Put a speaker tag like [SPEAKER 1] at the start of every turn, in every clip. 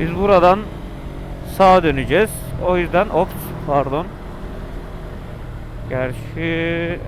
[SPEAKER 1] Biz buradan sağa döneceğiz. O yüzden ops pardon. Gerçi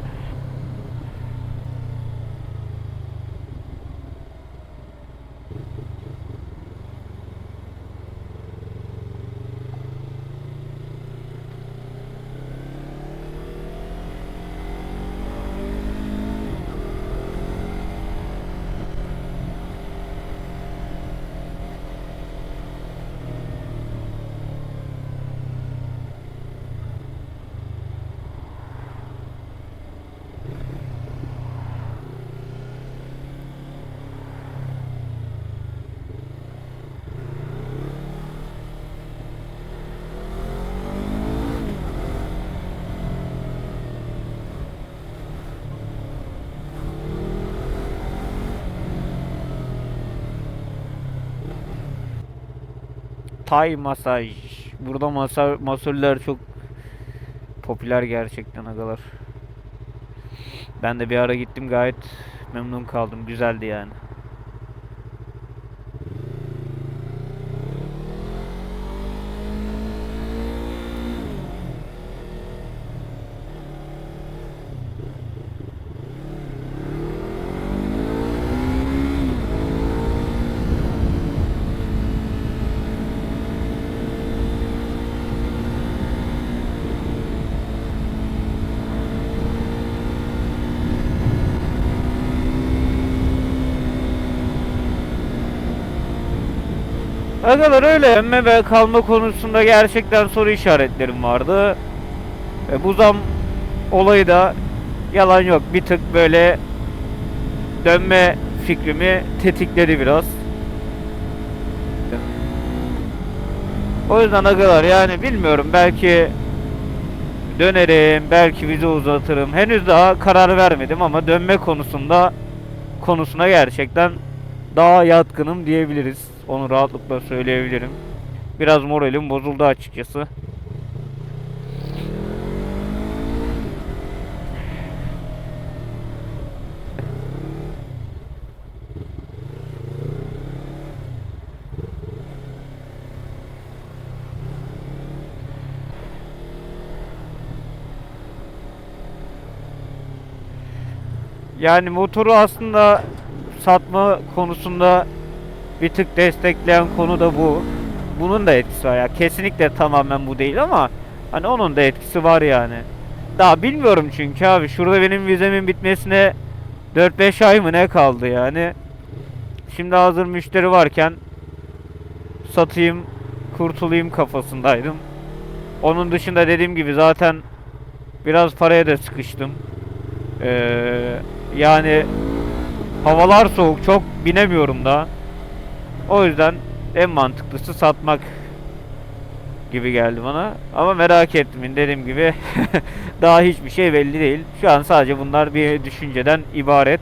[SPEAKER 1] Tay masaj. Burada masa masörler çok popüler gerçekten agalar. Ben de bir ara gittim gayet memnun kaldım. Güzeldi yani. Agalar öyle emme ve kalma konusunda gerçekten soru işaretlerim vardı. E, bu zam olayı da yalan yok bir tık böyle dönme fikrimi tetikledi biraz. O yüzden agalar yani bilmiyorum belki dönerim, belki vize uzatırım. Henüz daha karar vermedim ama dönme konusunda konusuna gerçekten daha yatkınım diyebiliriz. Onu rahatlıkla söyleyebilirim. Biraz moralim bozuldu açıkçası. Yani motoru aslında satma konusunda bir tık destekleyen konu da bu. Bunun da etkisi var ya. Kesinlikle tamamen bu değil ama hani onun da etkisi var yani. Daha bilmiyorum çünkü abi. Şurada benim vizemin bitmesine 4-5 ay mı ne kaldı yani. Şimdi hazır müşteri varken satayım, kurtulayım kafasındaydım. Onun dışında dediğim gibi zaten biraz paraya da sıkıştım. Ee, yani havalar soğuk çok binemiyorum da. O yüzden en mantıklısı satmak gibi geldi bana. Ama merak ettim dediğim gibi daha hiçbir şey belli değil. Şu an sadece bunlar bir düşünceden ibaret.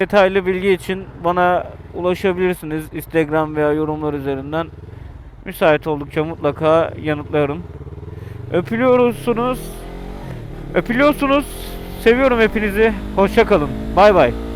[SPEAKER 1] Detaylı bilgi için bana ulaşabilirsiniz Instagram veya yorumlar üzerinden. Müsait oldukça mutlaka yanıtlarım. Öpülüyorsunuz. Öpülüyorsunuz. Seviyorum hepinizi. Hoşça kalın. Bay bay.